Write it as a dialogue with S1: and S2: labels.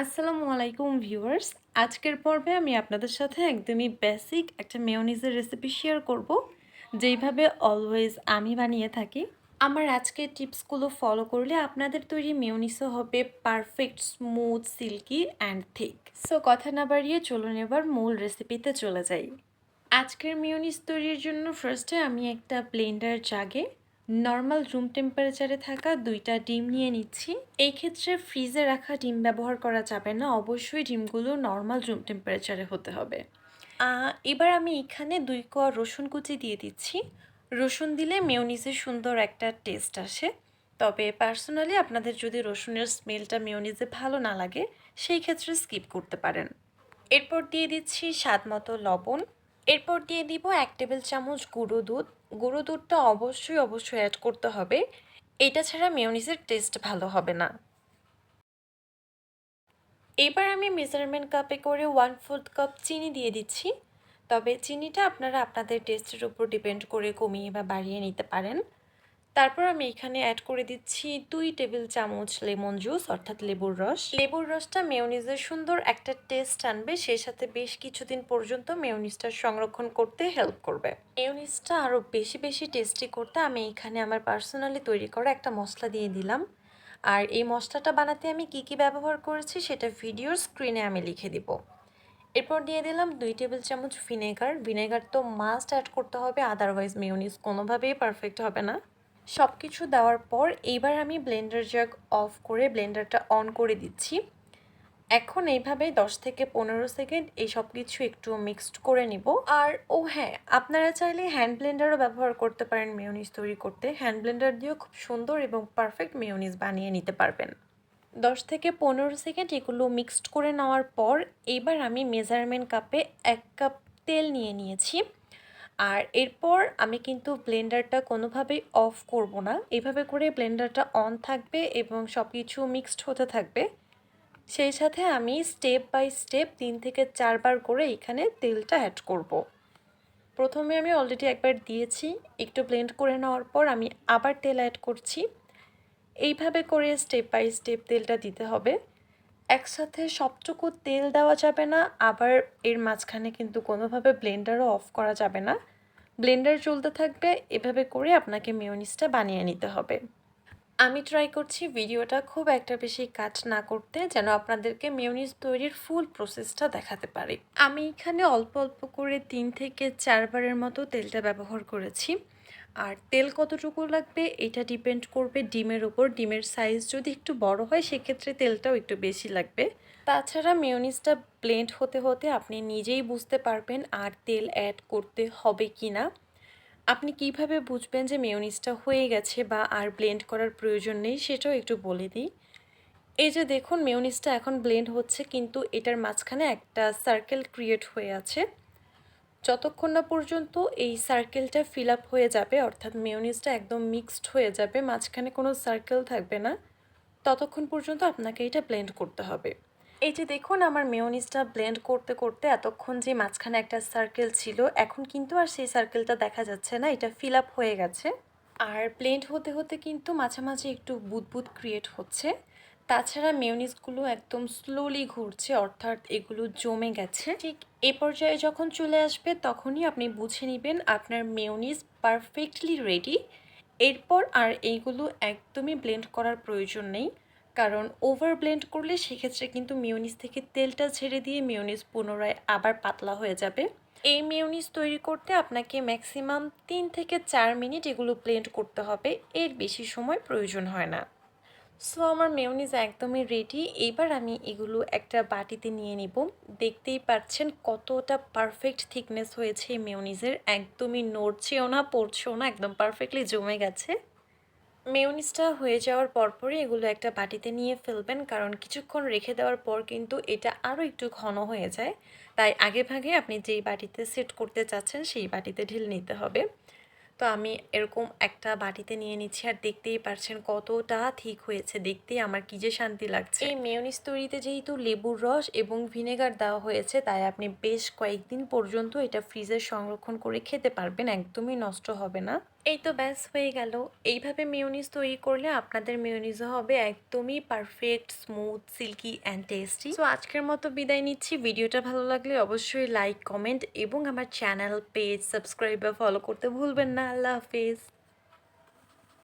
S1: আসসালামু আলাইকুম ভিউয়ার্স। আজকের পর্বে আমি আপনাদের সাথে একদমই বেসিক একটা মেয়োনিজের রেসিপি শেয়ার করব, যেইভাবে অলওয়েজ আমি বানিয়ে থাকি। আমার আজকের টিপসগুলো ফলো করলে আপনাদের তৈরি মেয়োনিসও হবে perfect smooth silky and thick so কথা না বাড়িয়ে চলুন এবার মূল রেসিপিতে চলে যাই। আজকের মেয়োনিজ তৈরির জন্য ফার্স্টে আমি একটা ব্লেন্ডার জাগে নর্মাল রুম টেম্পারেচারে থাকা দুইটা ডিম নিয়ে নিচ্ছি। এই ক্ষেত্রে ফ্রিজে রাখা ডিম ব্যবহার করা যাবে না। অবশ্যই ডিমগুলো নর্মাল রুম টেম্পারেচারে হতে হবে। এবার আমি এখানে দুই কোয়া রসুন কুচি দিয়ে দিচ্ছি। রসুন দিলে মেয়োনিজের সুন্দর একটা টেস্ট আসে। তবে পার্সোনালি আপনাদের যদি রসুনের স্মেলটা মেয়োনিজে ভালো না লাগে, সেই ক্ষেত্রে স্কিপ করতে পারেন। এরপর দিয়ে দিচ্ছি স্বাদ মতো লবণ। এরপর দিয়ে দিব এক টেবিল চামচ গুঁড়ো দুধ। গুঁড়ো দুধটা অবশ্যই অবশ্যই অ্যাড করতে হবে। এটা ছাড়া মেয়নিজের টেস্ট ভালো হবে না। এবার আমি মেজারমেন্ট কাপে করে ওয়ান ফোর্থ কাপ চিনি দিয়ে দিচ্ছি। তবে চিনিটা আপনারা আপনাদের টেস্টের উপর ডিপেন্ড করে কমিয়ে বা বাড়িয়ে নিতে পারেন। তারপর আমি এখানে অ্যাড করে দিচ্ছি দুই টেবিল চামচ লেমন জুস অর্থাৎ লেবুর রস। লেবুর রসটা মেয়োনিজের সুন্দর একটা টেস্ট আনবে, সেই সাথে বেশ কিছুদিন পর্যন্ত মেয়োনিজটা সংরক্ষণ করতে হেল্প করবে। মেয়োনিজটা আরও বেশি বেশি টেস্টি করতে আমি এখানে আমার পার্সোনালি তৈরি করা একটা মশলা দিয়ে দিলাম। আর এই মশলাটা বানাতে আমি কি কি ব্যবহার করেছি সেটা ভিডিওর স্ক্রিনে আমি লিখে দিব। এরপর দিয়ে দিলাম দুই টেবিল চামচ ভিনেগার ভিনেগার তো মাস্ট অ্যাড করতে হবে আদারওয়াইজ মেয়নিজ কোনোভাবেই পারফেক্ট হবে না। সব কিছু দেওয়ার পর এইবার আমি ব্লেন্ডার জাগ অফ করে ব্লেন্ডারটা অন করে দিচ্ছি। এখন এইভাবে দশ থেকে পনেরো সেকেন্ড এই সব কিছু একটু মিক্সড করে নিব। আর ও হ্যাঁ আপনারা চাইলে হ্যান্ড ব্লেন্ডারও ব্যবহার করতে পারেন মেয়োনিজ তৈরি করতে। হ্যান্ড ব্লেন্ডার দিয়েও খুব সুন্দর এবং পারফেক্ট মেয়োনিজ বানিয়ে নিতে পারবেন। দশ থেকে পনেরো সেকেন্ড এগুলো মিক্সড করে নেওয়ার পর এইবার আমি মেজারমেন্ট কাপে এক কাপ তেল নিয়ে নিয়েছি। আর এরপর আমি কিন্তু ব্লেন্ডারটা কোনোভাবেই অফ করব না। এভাবে করে ব্লেন্ডারটা অন থাকবে এবং সব কিছু মিক্সড হতে থাকবে। সেই সাথে আমি স্টেপ বাই স্টেপ তিন থেকে চারবার করে এখানে তেলটা অ্যাড করব। প্রথমে আমি অলরেডি একবার দিয়েছি, একটু ব্লেন্ড করে নেওয়ার পর আমি আবার তেল অ্যাড করছি। এইভাবে করে স্টেপ বাই স্টেপ তেলটা দিতে হবে। একসাথে সবটুকু তেল দেওয়া যাবে না, আবার এর মাঝখানে কিন্তু কোনোভাবে ব্লেন্ডারও অফ করা যাবে না। ব্লেন্ডার চলতে থাকবে, এভাবে করে আপনাকে মেয়োনিজটা বানিয়ে নিতে হবে। আমি ট্রাই করছি ভিডিওটা খুব একটা বেশি কাট না করতে, যেন আপনাদেরকে মেয়োনিজ তৈরির ফুল প্রসেসটা দেখাতে পারি। আমি এখানে অল্প অল্প করে তিন থেকে চারবারের মতো তেলটা ব্যবহার করেছি। আর তেল কতটুকু লাগবে, এটা ডিপেন্ড করবে ডিমের ওপর ডিমের সাইজ যদি একটু বড় হয়, সেক্ষেত্রে তেলটাও একটু বেশি লাগবে। তাছাড়া মেয়োনিজটা ব্লেন্ড হতে হতে আপনি নিজেই বুঝতে পারবেন আর তেল অ্যাড করতে হবে কি না আপনি কীভাবে বুঝবেন যে মেয়োনিজটা হয়ে গেছে বা আর ব্লেন্ড করার প্রয়োজন নেই সেটাও একটু বলে দিই। এই যে দেখুন, মেয়োনিজটা এখন ব্লেন্ড হচ্ছে কিন্তু এটার মাঝখানে একটা সার্কেল ক্রিয়েট হয়ে আছে। যতক্ষণ না পর্যন্ত এই সার্কেলটা ফিল আপ হয়ে যাবে, অর্থাৎ মেয়োনিজটা একদম মিক্সড হয়ে যাবে, মাঝখানে কোনো সার্কেল থাকবে না, ততক্ষণ পর্যন্ত আপনাকে এটা ব্লেন্ড করতে হবে। এই যে দেখুন, আমার মেয়োনিজটা ব্লেন্ড করতে করতে এতক্ষণ যে মাঝখানে একটা সার্কেল ছিল, এখন কিন্তু আর সেই সার্কেলটা দেখা যাচ্ছে না, এটা ফিল আপ হয়ে গেছে। আর ব্লেন্ড হতে হতে কিন্তু মাঝামাঝি একটু বুদবুদ ক্রিয়েট হচ্ছে। তাছাড়া মেয়োনিজগুলো একদম স্লোলি ঘুরছে, অর্থাৎ এগুলো জমে গেছে। ঠিক এ পর্যায়ে যখন চলে আসবে, তখনই আপনি বুঝে নেবেন আপনার মেয়োনিজ পারফেক্টলি রেডি এরপর আর এইগুলো একদমই ব্লেন্ড করার প্রয়োজন নেই। কারণ ওভার ব্লেন্ড করলে সেক্ষেত্রে কিন্তু মেয়োনিজ থেকে তেলটা ছেড়ে দিয়ে মেয়োনিজ পুনরায় আবার পাতলা হয়ে যাবে। এই মেয়োনিজ তৈরি করতে আপনাকে ম্যাক্সিমাম তিন থেকে চার মিনিট এগুলো ব্লেন্ড করতে হবে, এর বেশি সময় প্রয়োজন হয় না। সো আমার মেয়োনিজ একদমই রেডি এবার আমি এগুলো একটা বাটিতে নিয়ে নিব। দেখতেই পাচ্ছেন কতটা পারফেক্ট থিকনেস হয়েছে এই মেয়োনিজের একদমই নড়ছেও না, পড়ছেও না, একদম পারফেক্টলি জমে গেছে। মেয়োনিজটা হয়ে যাওয়ার পরপরই এগুলো একটা বাটিতে নিয়ে ফেলবেন, কারণ কিছুক্ষণ রেখে দেওয়ার পর কিন্তু এটা আরও একটু ঘন হয়ে যায়। তাই আগে ভাগে আপনি যেই বাটিতে সেট করতে চাচ্ছেন, সেই বাটিতে ঢিল নিতে হবে। তো আমি এরকম একটা বাটিতে নিয়ে নিচ্ছি আর দেখতেই পারছেন কতটা ঠিক হয়েছে। দেখতেই আমার কি যে শান্তি লাগছে। এই মেয়োনিজ তৈরিতে যেহেতু লেবুর রস এবং ভিনেগার দেওয়া হয়েছে তাই আপনি বেশ কয়েকদিন পর্যন্ত এটা ফ্রিজে সংরক্ষণ করে খেতে পারবেন একদমই নষ্ট হবে না। এই তো ব্যাস হয়ে গেল। এইভাবে মেয়োনিজ তৈরি করলে আপনাদের মেয়োনিজও হবে একদমই perfect smooth silky and tasty তো আজকের মতো বিদায় নিচ্ছি। ভিডিওটা ভালো লাগলে অবশ্যই লাইক কমেন্ট এবং আমার চ্যানেল পেজ সাবস্ক্রাইব বা ফলো করতে ভুলবেন না। আল্লাহ হাফেজ